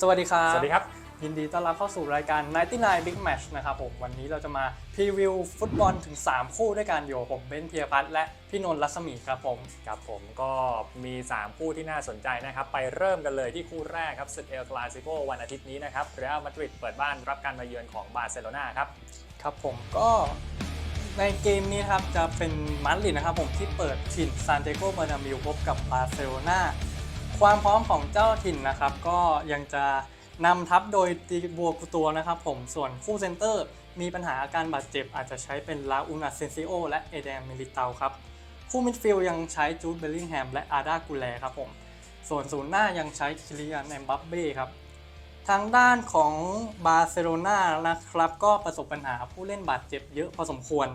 สวัสดีครับ สวัสดีครับ ยินดีต้อนรับเข้าสู่รายการ 99 Big Match นะครับผม วันนี้เราจะมาพรีวิวฟุตบอลถึง 3 คู่ด้วยกันอยู่กับผมเบนซ์เพียพัฒน์และพี่นนท์รัศมีครับผม ครับผมก็มี 3 คู่ที่น่าสนใจนะครับ ไปเริ่มกันเลยที่คู่แรกครับศึกเอลคลาสิโกวันอาทิตย์นี้นะครับเรอัลมาดริดเปิดบ้านรับการมาเยือนของบาร์เซโลนาครับ ครับผมก็ในเกมนี้นะครับจะเป็นมาดริดนะครับผมที่เปิดถิ่นซานเตโกเบอร์นาบิวพบกับบาร์เซโลนา ความพร้อมของเจ้าถิ่นนะครับ ก็ยังจะนำทัพโดยตีบัวกุตัวนะครับผมส่วนคู่เซนเตอร์ มีปัญหาอาการบาดเจ็บ อาจจะใช้เป็นลาอุนาเซนซิโอและเอเดมมิลิเตาครับ คู่มิดฟิลด์ยังใช้จูดเบลลิงแฮมและอาดากูแลครับผม ส่วนศูนย์หน้ายังใช้คิริอันแอมบัปเบ้ครับ ทางด้านของบาร์เซโลนานะครับ ก็ประสบปัญหาผู้เล่นบาดเจ็บเยอะพอสมควร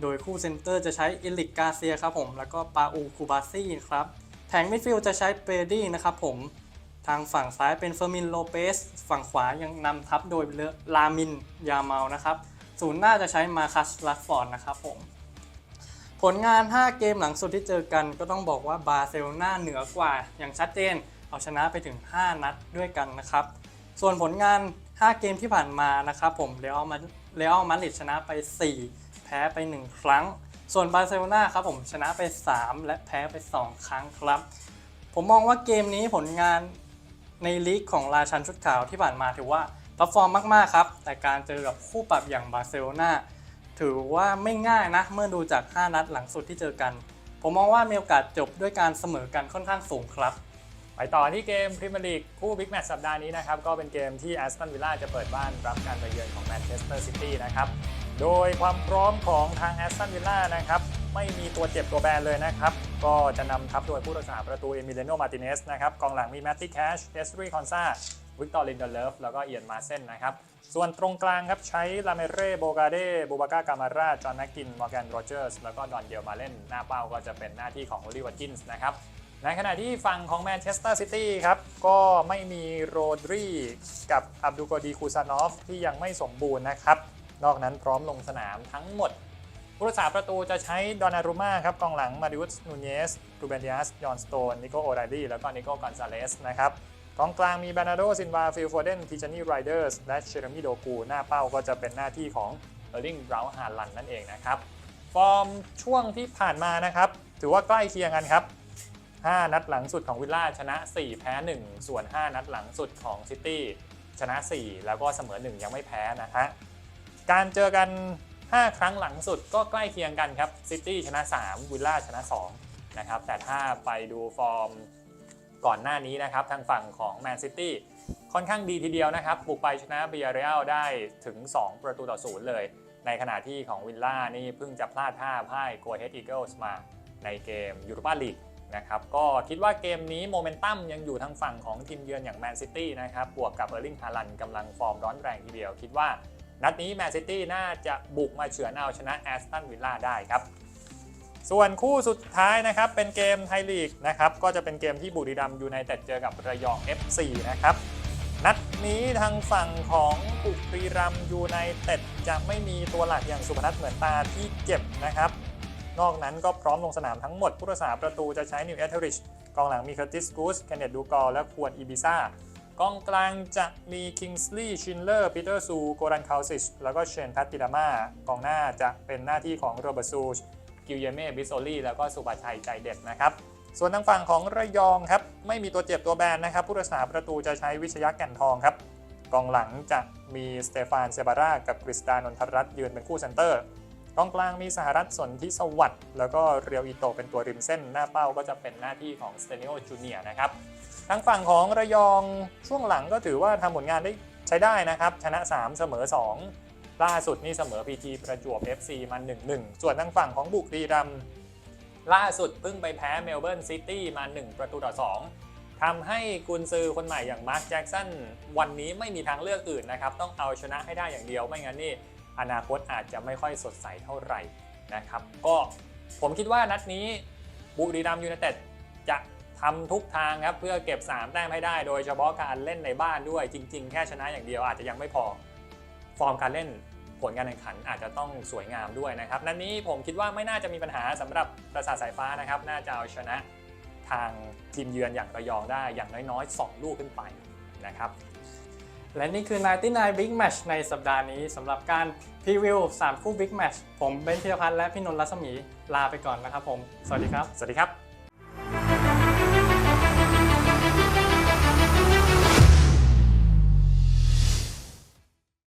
โดยคู่เซนเตอร์จะใช้เอลิกกาเซียครับผมแล้วก็ปาอูคูบาซี่ครับ แผงมิดฟิลด์จะใช้เปรดี้นะครับผมทางฝั่งซ้ายเป็นเฟอร์มินโลเปสฝั่งขวายังนำทัพโดยลามินยาเมานะครับศูนย์หน้าจะใช้มาคัสลัดฟอร์ดนะครับผมผลงาน 5 เกมหลังสุดที่เจอกันก็ต้องบอกว่าบาร์เซโลนาเหนือกว่า อย่างชัดเจน เอาชนะไปถึง 5 นัดด้วยกันนะครับ ส่วนผลงาน 5 เกมที่ผ่านมานะครับผมเรอัลมาเรอัลมาดริดชนะไป 4 แพ้ไป 1 ครั้ง ส่วนบาร์เซโลนาครับผมชนะไป 3 และแพ้ไป 2 ครั้งครับ ผมมองว่าเกมนี้ผลงานในลีกของราชันชุดขาวที่ผ่านมาถือว่าท็อปฟอร์มมากๆครับ แต่การเจอกับคู่ปรับอย่างบาร์เซโลนาถือว่าไม่ง่ายนะ เมื่อดูจาก 5 นัดหลังสุดที่เจอกัน ผมมองว่ามีโอกาสจบด้วยการเสมอกันค่อนข้างสูงครับ ไปต่อที่เกมพรีเมียร์ลีกคู่บิ๊กแมตช์สัปดาห์นี้นะครับ ก็เป็นเกมที่แอสตันวิลล่าจะเปิดบ้านรับการมาเยือนของแมนเชสเตอร์ซิตี้นะครับ โดยความพร้อมของทางแอสตันวิลล่านะครับไม่มีตัวเจ็บตัวแบนเลยนะครับ ก็จะนำทัพโดยผู้รักษาประตูเอมิเลโนมาติเนสนะครับกองหลังมีแมตติแคชเอสรีคอนซาวิกตอร์ลินเดเลฟแล้วก็เอียนมาเซนนะครับ ส่วนตรงกลางครับใช้ลาเมเร่โบกาเดบูบากากามาราจอห์นแมกกินมอร์แกนโรเจอร์สแล้วก็ดอนเดียลมาเล่น หน้าเป้าก็จะเป็นหน้าที่ของโอลิวัตกินส์นะครับในขณะที่ฝั่งของแมนเชสเตอร์ซิตี้ครับ ก็ไม่มีโรดรีกับอับดุลกอดีคูซานอฟที่ยังไม่สมบูรณ์นะครับ นอกนั้นพร้อมลงสนามทั้งหมด ผู้รักษาประตูจะใช้ดอนารุม่าครับกองหลังมาดิอุสนูเนสรูเบนดิอัสยอนสโตนนิโกโอไรลี่แล้วก็นิโกกอนซาเลสนะครับกองกลางมีบานาโดซินวาฟิลโฟเดนทิจานี่ไรเดอร์สและเชอร์มิโดกูหน้าเป้าก็จะเป็นหน้าที่ของเออร์ลิงบราวน์ฮาลันนั่นเองนะครับฟอร์มช่วงที่ผ่านมานะครับถือว่าใกล้เคียงกันครับ 5 นัดหลังสุดของวิลล่าชนะ 4 แพ้ 1 ส่วน 5 นัดหลังสุดของซิตี้ชนะ 4 แล้วก็เสมอ 1 ยังไม่แพ้นะฮะ การเจอกัน 5 ครั้งหลังสุดก็ใกล้เคียงกันครับซิตี้ชนะ 3 วิลล่าชนะ2นะครับแต่ถ้าไปดูฟอร์มก่อนหน้านี้นะครับทางฝั่งของแมนซิตี้ค่อนข้างดีทีเดียวนะครับบุกไปชนะเบียร์เรอัลได้ถึง 2 ประตูต่อศูนย์เลย ในขณะที่ของวิลล่านี่เพิ่งจะพลาดท่าพ่ายโกเฮดอีเกิลส์มาในเกมยูโรปาลีกนะครับก็คิดว่าเกมนี้โมเมนตัมยังอยู่ทางฝั่งของทีมเยือนอย่างแมนซิตี้นะครับบวกกับเออร์ลิงฮาลันกำลังฟอร์มร้อนแรงทีเดียว คิดว่า นัดนี้แมนซิตี้น่าจะบุกมาเฉือนเอาชนะแอสตันวิลล่าได้ครับ ส่วนคู่สุดท้ายนะครับ เป็นเกมไทยลีกนะครับ ก็จะเป็นเกมที่บุรีรัมยูไนเต็ดเจอกับระยอง FC นะครับ นัดนี้ทางฝั่งของบุรีรัมยูไนเต็ดจะไม่มีตัวหลักอย่างสุพนัทเหมือนตาที่เจ็บนะครับ นอกนั้นก็พร้อมลงสนามทั้งหมดผู้รักษาประตูจะใช้นิวเอเทอริชกองหลังมีเคอร์ติสกูสเคนเนตดูกอและควรอีบิซ่า กองกลางจะมีคิงส์ลีย์ชินเลอร์ปีเตอร์ซูโกรันคาซิชแล้วก็เชนพัตติดามากองหน้าจะเป็นหน้าที่ของโรเบร์ตซูกิลเยเม่บิโซลีแล้วก็สุบาชัยใจเด็ดนะครับ ส่วนทางฝั่งของระยองครับ ไม่มีตัวเจ็บตัวแบนนะครับ ผู้รักษาประตูจะใช้วิชยะแก่นทองครับ กองหลังจะมีสเตฟานเซบาร่ากับกฤษดานนทรัตน์ยืนเป็นคู่เซนเตอร์กองกลางมีสหรัฐสนทิสวัสด์แล้วก็เรียวอิโตเป็นตัวริมเส้นหน้าเป้าก็จะเป็นหน้าที่ของสเตเนโอจูเนียนะครับ ทางฝั่งของระยองช่วงหลังก็ถือว่าทำผลงานได้ใช้ได้นะครับ ชนะ 3 เสมอ 2 ล่าสุดนี่เสมอ PT ประจวบ FC มา1-1 ส่วนทางฝั่งของบุรีรัมย์ล่าสุดเพิ่งไปแพ้เมลเบิร์นซิตี้มา 1 ประตูต่อ 2ทำให้กุนซือคนใหม่อย่างมาร์คแจ็กสันวันนี้ไม่มีทางเลือกอื่นนะครับ ต้องเอาชนะให้ได้อย่างเดียวไม่งั้นนี่อนาคตอาจจะไม่ค่อยสดใสเท่าไหร่นะครับ ก็ผมคิดว่านัดนี้บุรีรัมย์ยูไนเต็ดจะ ทำทุกทางครับเพื่อเก็บ 3 แต้มให้ได้ โดยเฉพาะการเล่นในบ้านด้วยจริง ๆ แค่ชนะอย่างเดียวอาจจะยังไม่พอ ฟอร์มการเล่นผลการแข่งขันอาจจะต้องสวยงามด้วยนะครับนัดนี้ผมคิดว่าไม่น่าจะมีปัญหาสำหรับประสาทสายฟ้านะครับ น่าจะเอาชนะทางทีมเยือนอย่างระยองได้อย่างน้อยๆ 2 ลูกขึ้นไปนะครับและนี่คือ 99 Big Match ในสัปดาห์นี้สำหรับการพรีวิว 3 คู่ Big Match ผมเบนธีรพัฒน์และพี่นนท์รัศมีลาไปก่อนนะครับผม สวัสดีครับ สวัสดีครับ